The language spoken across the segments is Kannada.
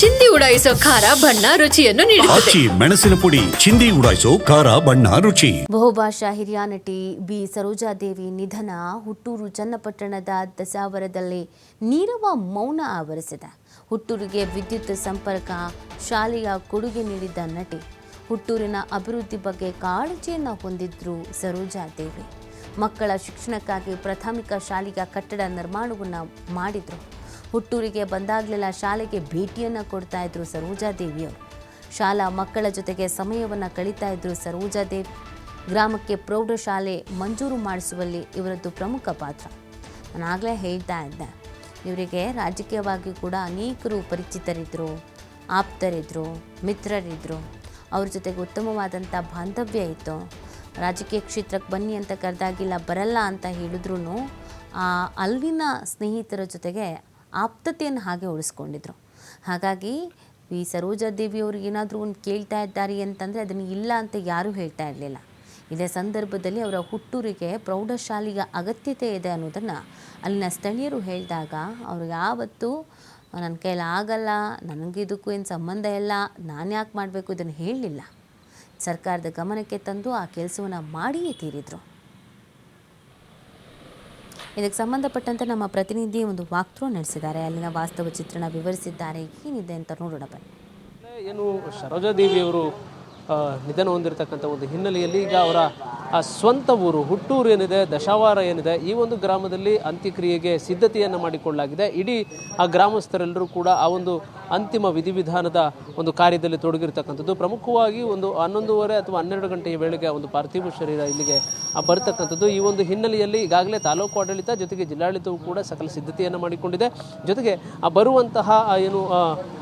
ಚಿಂದಿ ಉಡಾಯಿಸೋ ಖಾರ ಬಣ್ಣ ರುಚಿಯನ್ನು ನೀಡುತ್ತದೆ. ಆಚಿ ಮೆಣಸಿನ ಪುಡಿ ಚಿಂದಿ ಉಡಾಯಿಸೋ ಖಾರ ಬಣ್ಣ ರುಚಿ. ಬಹುಭಾಷಾ ಹಿರಿಯ ನಟಿ ಬಿ ಸರೋಜಾದೇವಿ ನಿಧನ ಹುಟ್ಟೂರು ಚನ್ನಪಟ್ಟಣದ ದಸಾವರದಲ್ಲಿ ನೀರವ ಮೌನ ಆವರಿಸಿದೆ. ಹುಟ್ಟೂರಿಗೆ ವಿದ್ಯುತ್ ಸಂಪರ್ಕ ಶಾಲೆಯ ಕೊಡುಗೆ ನೀಡಿದ್ದ ನಟಿ. ಹುಟ್ಟೂರಿನ ಅಭಿವೃದ್ಧಿ ಬಗ್ಗೆ ಕಾಳಜಿಯನ್ನು ಹೊಂದಿದ್ರು ಸರೋಜಾದೇವಿ ಮಕ್ಕಳ ಶಿಕ್ಷಣಕ್ಕಾಗಿ ಪ್ರಾಥಮಿಕ ಶಾಲೆಯ ಕಟ್ಟಡ ನಿರ್ಮಾಣವನ್ನು ಮಾಡಿದ್ರು. ಹುಟ್ಟೂರಿಗೆ ಬಂದಾಗಲೆಲ್ಲ ಶಾಲೆಗೆ ಭೇಟಿಯನ್ನು ಕೊಡ್ತಾ ಇದ್ರು ಸರೋಜಾದೇವಿಯವರು ಶಾಲಾ ಮಕ್ಕಳ ಜೊತೆಗೆ ಸಮಯವನ್ನು ಕಳೀತಾ ಇದ್ರು ಸರೋಜಾದೇವಿ ಗ್ರಾಮಕ್ಕೆ ಪ್ರೌಢಶಾಲೆ ಮಂಜೂರು ಮಾಡಿಸುವಲ್ಲಿ ಇವರದ್ದು ಪ್ರಮುಖ ಪಾತ್ರ. ನಾನು ಆಗಲೇ ಹೇಳ್ತಾ ಇದ್ದೆ. ಇವರಿಗೆ ರಾಜಕೀಯವಾಗಿ ಕೂಡ ಅನೇಕರು ಪರಿಚಿತರಿದ್ದರು ಆಪ್ತರಿದ್ದರು ಮಿತ್ರರಿದ್ದರು ಅವ್ರ ಜೊತೆಗೆ ಉತ್ತಮವಾದಂಥ ಬಾಂಧವ್ಯ ಇತ್ತು. ರಾಜಕೀಯ ಕ್ಷೇತ್ರಕ್ಕೆ ಬನ್ನಿ ಅಂತ ಕರೆದಾಗಿಲ್ಲ, ಬರಲ್ಲ ಅಂತ ಹೇಳಿದ್ರು ಅಲ್ಲಿನ ಸ್ನೇಹಿತರ ಜೊತೆಗೆ ಆಪ್ತತೆಯನ್ನು ಹಾಗೆ ಉಳಿಸ್ಕೊಂಡಿದ್ರು. ಹಾಗಾಗಿ ಈ ಸರೋಜಾದೇವಿ ಅವ್ರಿಗೆ ಏನಾದರೂ ಒಂದು ಕೇಳ್ತಾ ಇದ್ದಾರೆ ಅಂತಂದರೆ ಅದನ್ನು ಇಲ್ಲ ಅಂತ ಯಾರೂ ಹೇಳ್ತಾ ಇರಲಿಲ್ಲ. ಇದೇ ಸಂದರ್ಭದಲ್ಲಿ ಅವರ ಹುಟ್ಟೂರಿಗೆ ಪ್ರೌಢಶಾಲೆಯ ಅಗತ್ಯತೆ ಇದೆ ಅನ್ನೋದನ್ನು ಅಲ್ಲಿನ ಸ್ಥಳೀಯರು ಹೇಳಿದಾಗ ಅವರು ಯಾವತ್ತೂ, ನನ್ನ ಕೈಯಲ್ಲಿ ಆಗಲ್ಲ ನನಗಿದಕ್ಕೂ ಏನು ಸಂಬಂಧ ಇಲ್ಲ, ನಾನು ಯಾಕೆ ಮಾಡಬೇಕು? ಇದನ್ನು ಹೇಳಲಿಲ್ಲ ಸರ್ಕಾರದ ಗಮನಕ್ಕೆ ತಂದು ಆ ಕೆಲಸವನ್ನು ಮಾಡಿಯೇ ತೀರಿದ್ರು. ಇದಕ್ಕೆ ಸಂಬಂಧಪಟ್ಟಂತೆ ನಮ್ಮ ಪ್ರತಿನಿಧಿ ಒಂದು ವಾಕ್ಥ್ರೂ ನಡೆಸಿದ್ದಾರೆ. ಅಲ್ಲಿನ ವಾಸ್ತವ ಚಿತ್ರಣ ವಿವರಿಸಿದ್ದಾರೆ. ಏನಿದೆ ಅಂತ ನೋಡೋಣ ಬನ್ನಿ. ಏನು ಸರೋಜಾದೇವಿಯವರು ನಿಧನ ಹೊಂದಿರತಕ್ಕಂಥ ಒಂದು ಹಿನ್ನೆಲೆಯಲ್ಲಿ ಈಗ ಅವರ, ಆ, ಸ್ವಂತ ಊರು ಹುಟ್ಟೂರು ಏನಿದೆ, ದಶಾವಾರ ಏನಿದೆ, ಈ ಒಂದು ಗ್ರಾಮದಲ್ಲಿ ಅಂತ್ಯಕ್ರಿಯೆಗೆ ಸಿದ್ಧತೆಯನ್ನು ಮಾಡಿಕೊಳ್ಳಲಾಗಿದೆ. ಇಡೀ ಆ ಗ್ರಾಮಸ್ಥರೆಲ್ಲರೂ ಕೂಡ ಆ ಒಂದು ಅಂತಿಮ ವಿಧಿವಿಧಾನದ ಒಂದು ಕಾರ್ಯದಲ್ಲಿ ತೊಡಗಿರ್ತಕ್ಕಂಥದ್ದು. ಪ್ರಮುಖವಾಗಿ ಒಂದು ಹನ್ನೊಂದೂವರೆ ಅಥವಾ ಹನ್ನೆರಡು ಗಂಟೆಯ ವೇಳೆಗೆ ಒಂದು ಪಾರ್ಥಿವ ಶರೀರ ಇಲ್ಲಿಗೆ ಬರ್ತಕ್ಕಂಥದ್ದು. ಈ ಒಂದು ಹಿನ್ನೆಲೆಯಲ್ಲಿ ಈಗಾಗಲೇ ತಾಲೂಕು ಆಡಳಿತ ಜೊತೆಗೆ ಜಿಲ್ಲಾಡಳಿತವು ಕೂಡ ಸಕಲ ಸಿದ್ಧತೆಯನ್ನು ಮಾಡಿಕೊಂಡಿದೆ. ಜೊತೆಗೆ, ಆ, ಬರುವಂತಹ ಏನು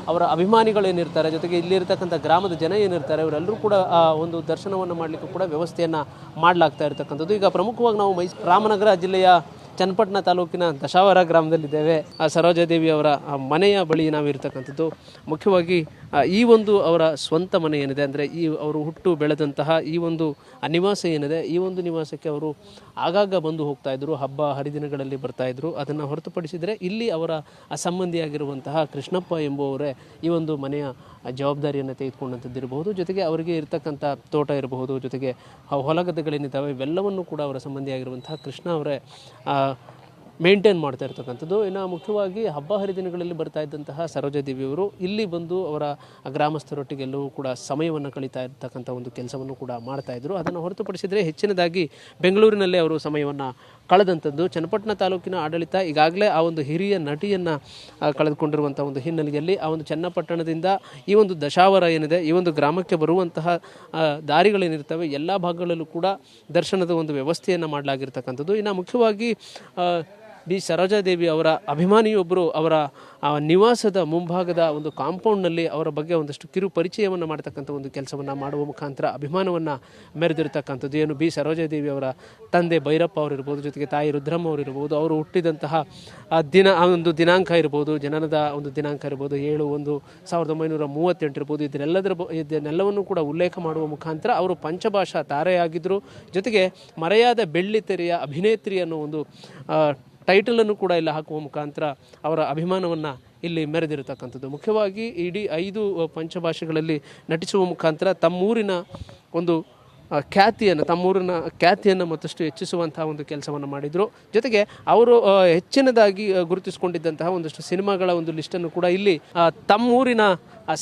ಅವರ ಅಭಿಮಾನಿಗಳೇನಿರ್ತಾರೆ, ಜೊತೆಗೆ ಇಲ್ಲಿರ್ತಕ್ಕಂಥ ಗ್ರಾಮದ ಜನ ಏನಿರ್ತಾರೆ ಇವರೆಲ್ಲರೂ ಕೂಡ, ಆ, ಒಂದು ದರ್ಶನವನ್ನು ಮಾಡಲಿಕ್ಕೂ ಕೂಡ ವ್ಯವಸ್ಥೆಯನ್ನು ಮಾಡಲಾಗ್ತಾ ಇರತಕ್ಕಂಥದ್ದು. ಈಗ ಪ್ರಮುಖವಾಗಿ ನಾವು ಮೈಸ್, ರಾಮನಗರ ಜಿಲ್ಲೆಯ ಚನ್ನಪಟ್ಟಣ ತಾಲೂಕಿನ ದಶಾವರ ಗ್ರಾಮದಲ್ಲಿದ್ದೇವೆ. ಸರೋಜಾದೇವಿ ಅವರ ಮನೆಯ ಬಳಿ ನಾವು ಇರತಕ್ಕಂಥದ್ದು. ಮುಖ್ಯವಾಗಿ ಈ ಒಂದು ಅವರ ಸ್ವಂತ ಮನೆ ಏನಿದೆ ಅಂದರೆ, ಈ ಅವರು ಹುಟ್ಟು ಬೆಳೆದಂತಹ ಈ ಒಂದು ನಿವಾಸ ಏನಿದೆ, ಈ ಒಂದು ನಿವಾಸಕ್ಕೆ ಅವರು ಆಗಾಗ ಬಂದು ಹೋಗ್ತಾ ಇದ್ರು. ಹಬ್ಬ ಹರಿದಿನಗಳಲ್ಲಿ ಬರ್ತಾ ಇದ್ರು. ಅದನ್ನು ಹೊರತುಪಡಿಸಿದರೆ ಇಲ್ಲಿ ಅವರ ಸಂಬಂಧಿಯಾಗಿರುವಂತಹ ಕೃಷ್ಣಪ್ಪ ಎಂಬುವವರೇ ಈ ಒಂದು ಮನೆಯ ಜವಾಬ್ದಾರಿಯನ್ನು ತೆಗೆದುಕೊಂಡಂಥದ್ದು ಇರಬಹುದು ಜೊತೆಗೆ ಅವರಿಗೆ ಇರತಕ್ಕಂಥ ತೋಟ ಇರಬಹುದು, ಜೊತೆಗೆ ಹೊಲಗದ್ದೆಗಳೇನಿದ್ದಾವೆ ಇವೆಲ್ಲವನ್ನು ಕೂಡ ಅವರ ಸಂಬಂಧಿಯಾಗಿರುವಂತಹ ಕೃಷ್ಣ ಅವರೇ ಮೇಂಟೈನ್ ಮಾಡ್ತಾ ಇರ್ತಕ್ಕಂಥದ್ದು. ಇನ್ನು ಮುಖ್ಯವಾಗಿ ಹಬ್ಬ ಹರಿದಿನಗಳಲ್ಲಿ ಬರ್ತಾ ಇದ್ದಂತಹ ಸರೋಜಾದೇವಿಯವರು ಇಲ್ಲಿ ಬಂದು ಅವರ ಗ್ರಾಮಸ್ಥರೊಟ್ಟಿಗೆ ಎಲ್ಲವೂ ಕೂಡ ಸಮಯವನ್ನು ಕಳೀತಾ ಇರ್ತಕ್ಕಂಥ ಒಂದು ಕೆಲಸವನ್ನು ಕೂಡ ಮಾಡ್ತಾ ಇದ್ರು. ಅದನ್ನು ಹೊರತುಪಡಿಸಿದರೆ ಹೆಚ್ಚಿನದಾಗಿ ಬೆಂಗಳೂರಿನಲ್ಲೇ ಅವರು ಸಮಯವನ್ನು ಕಳೆದಂಥದ್ದು. ಚನ್ನಪಟ್ಟಣ ತಾಲೂಕಿನ ಆಡಳಿತ ಈಗಾಗಲೇ ಆ ಒಂದು ಹಿರಿಯ ನಟಿಯನ್ನು ಕಳೆದುಕೊಂಡಿರುವಂಥ ಒಂದು ಹಿನ್ನೆಲೆಯಲ್ಲಿ ಆ ಒಂದು ಚನ್ನಪಟ್ಟಣದಿಂದ ಈ ಒಂದು ದಶಾವರ ಏನಿದೆ, ಈ ಒಂದು ಗ್ರಾಮಕ್ಕೆ ಬರುವಂತಹ ದಾರಿಗಳೇನಿರ್ತವೆ, ಎಲ್ಲ ಭಾಗಗಳಲ್ಲೂ ಕೂಡ ದರ್ಶನದ ಒಂದು ವ್ಯವಸ್ಥೆಯನ್ನು ಮಾಡಲಾಗಿರ್ತಕ್ಕಂಥದ್ದು. ಇನ್ನು ಮುಖ್ಯವಾಗಿ ಬಿ ಸರೋಜಾದೇವಿ ಅವರ ಅಭಿಮಾನಿಯೊಬ್ಬರು ಅವರ ನಿವಾಸದ ಮುಂಭಾಗದ ಒಂದು ಕಾಂಪೌಂಡ್ನಲ್ಲಿ ಅವರ ಬಗ್ಗೆ ಒಂದಷ್ಟು ಕಿರು ಪರಿಚಯವನ್ನು ಮಾಡ್ತಕ್ಕಂಥ ಒಂದು ಕೆಲಸವನ್ನು ಮಾಡುವ ಮುಖಾಂತರ ಅಭಿಮಾನವನ್ನು ಮೆರೆದಿರ್ತಕ್ಕಂಥದ್ದು. ಏನು ಬಿ ಸರೋಜಾದೇವಿ ಅವರ ತಂದೆ ಭೈರಪ್ಪ ಅವರಿರ್ಬೋದು, ಜೊತೆಗೆ ತಾಯಿ ರುದ್ರಮ್ಮ ಅವರಿರ್ಬೋದು, ಅವರು ಹುಟ್ಟಿದಂತಹ ದಿನ ಒಂದು ದಿನಾಂಕ ಇರ್ಬೋದು, ಜನನದ ಒಂದು ದಿನಾಂಕ ಇರ್ಬೋದು, ಏಳು, ಒಂದು, ಸಾವಿರದ ಒಂಬೈನೂರ ಮೂವತ್ತೆಂಟು ಇರ್ಬೋದು, ಇದನ್ನೆಲ್ಲದರ ಇದನ್ನೆಲ್ಲವನ್ನು ಕೂಡ ಉಲ್ಲೇಖ ಮಾಡುವ ಮುಖಾಂತರ ಅವರು ಪಂಚಭಾಷಾ ತಾರೆಯಾಗಿದ್ದರು ಜೊತೆಗೆ ಮರೆಯಾದ ಬೆಳ್ಳಿ ತೆರೆಯ ಅಭಿನೇತ್ರಿ ಅನ್ನೋ ಒಂದು ಟೈಟಲನ್ನು ಕೂಡ ಇಲ್ಲಿ ಹಾಕುವ ಮುಖಾಂತರ ಅವರ ಅಭಿಮಾನವನ್ನು ಇಲ್ಲಿ ಮೆರೆದಿರತಕ್ಕಂಥದ್ದು. ಮುಖ್ಯವಾಗಿ ಇಡೀ ಐದು ಪಂಚಭಾಷೆಗಳಲ್ಲಿ ನಟಿಸುವ ಮುಖಾಂತರ ತಮ್ಮೂರಿನ ಒಂದು ಖ್ಯಾತಿಯನ್ನು, ತಮ್ಮೂರಿನ ಖ್ಯಾತಿಯನ್ನು ಮತ್ತಷ್ಟು ಹೆಚ್ಚಿಸುವಂತಹ ಒಂದು ಕೆಲಸವನ್ನು ಮಾಡಿದರು. ಜೊತೆಗೆ ಅವರು ಹೆಚ್ಚಿನದಾಗಿ ಗುರುತಿಸಿಕೊಂಡಿದ್ದಂತಹ ಒಂದಷ್ಟು ಸಿನಿಮಾಗಳ ಒಂದು ಲಿಸ್ಟನ್ನು ಕೂಡ ಇಲ್ಲಿ ತಮ್ಮೂರಿನ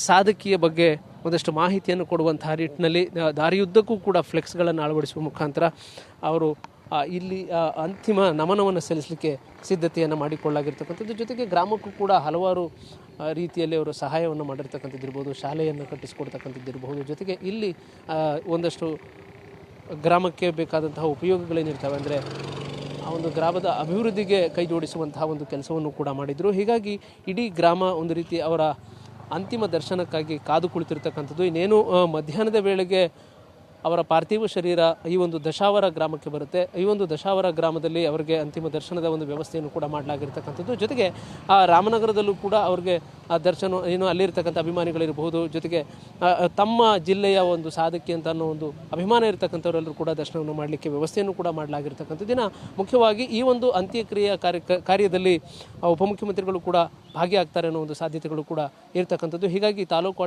ಸಾಧಕಿಯ ಬಗ್ಗೆ ಒಂದಷ್ಟು ಮಾಹಿತಿಯನ್ನು ಕೊಡುವಂತಹ ನಿಟ್ಟಿನಲ್ಲಿ ದಾರಿಯುದ್ದಕ್ಕೂ ಕೂಡ ಫ್ಲೆಕ್ಸ್ಗಳನ್ನು ಅಳವಡಿಸುವ ಮುಖಾಂತರ ಅವರು ಇಲ್ಲಿ ಅಂತಿಮ ನಮನವನ್ನು ಸಲ್ಲಿಸಲಿಕ್ಕೆ ಸಿದ್ಧತೆಯನ್ನು ಮಾಡಿಕೊಳ್ಳಾಗಿರ್ತಕ್ಕಂಥದ್ದು. ಜೊತೆಗೆ ಗ್ರಾಮಕ್ಕೂ ಕೂಡ ಹಲವಾರು ರೀತಿಯಲ್ಲಿ ಅವರು ಸಹಾಯವನ್ನು ಮಾಡಿರ್ತಕ್ಕಂಥದ್ದಿರ್ಬೋದು, ಶಾಲೆಯನ್ನು ಕಟ್ಟಿಸಿಕೊಡ್ತಕ್ಕಂಥದ್ದು ಇರಬಹುದು ಜೊತೆಗೆ ಇಲ್ಲಿ ಒಂದಷ್ಟು ಗ್ರಾಮಕ್ಕೆ ಬೇಕಾದಂತಹ ಉಪಯೋಗಗಳೇನಿರ್ತವೆ ಅಂದರೆ, ಆ ಒಂದು ಗ್ರಾಮದ ಅಭಿವೃದ್ಧಿಗೆ ಕೈ ಜೋಡಿಸುವಂತಹ ಒಂದು ಕೆಲಸವನ್ನು ಕೂಡ ಮಾಡಿದರು. ಹೀಗಾಗಿ ಇಡೀ ಗ್ರಾಮ ಒಂದು ರೀತಿ ಅವರ ಅಂತಿಮ ದರ್ಶನಕ್ಕಾಗಿ ಕಾದು ಕುಳಿತಿರ್ತಕ್ಕಂಥದ್ದು. ಇನ್ನೇನು ಮಧ್ಯಾಹ್ನದ ವೇಳೆಗೆ ಅವರ ಪಾರ್ಥಿವ ಶರೀರ ಈ ಒಂದು ದಶಾವರ ಗ್ರಾಮಕ್ಕೆ ಬರುತ್ತೆ. ಈ ಒಂದು ದಶಾವರ ಗ್ರಾಮದಲ್ಲಿ ಅವರಿಗೆ ಅಂತಿಮ ದರ್ಶನದ ಒಂದು ವ್ಯವಸ್ಥೆಯನ್ನು ಕೂಡ ಮಾಡಲಾಗಿರ್ತಕ್ಕಂಥದ್ದು. ಜೊತೆಗೆ ಆ ರಾಮನಗರದಲ್ಲೂ ಕೂಡ ಅವ್ರಿಗೆ ಆ ದರ್ಶನ ಏನು ಅಲ್ಲಿರ್ತಕ್ಕಂಥ ಅಭಿಮಾನಿಗಳಿರಬಹುದು. ಜೊತೆಗೆ ತಮ್ಮ ಜಿಲ್ಲೆಯ ಒಂದು ಸಾಧಕಿ ಅಂತ ಅನ್ನೋ ಒಂದು ಅಭಿಮಾನ ಇರತಕ್ಕಂಥವರೆಲ್ಲರೂ ಕೂಡ ದರ್ಶನವನ್ನು ಮಾಡಲಿಕ್ಕೆ ವ್ಯವಸ್ಥೆಯನ್ನು ಕೂಡ ಮಾಡಲಾಗಿರ್ತಕ್ಕಂಥ ದಿನ. ಮುಖ್ಯವಾಗಿ ಈ ಒಂದು ಅಂತ್ಯಕ್ರಿಯೆ ಕಾರ್ಯ ಕಾರ್ಯದಲ್ಲಿ ಉಪಮುಖ್ಯಮಂತ್ರಿಗಳು ಕೂಡ ಭಾಗಿಯಾಗ್ತಾರೆ ಅನ್ನೋ ಒಂದು ಸಾಧ್ಯತೆಗಳು ಕೂಡ ಇರ್ತಕ್ಕಂಥದ್ದು. ಹೀಗಾಗಿ ತಾಲೂಕು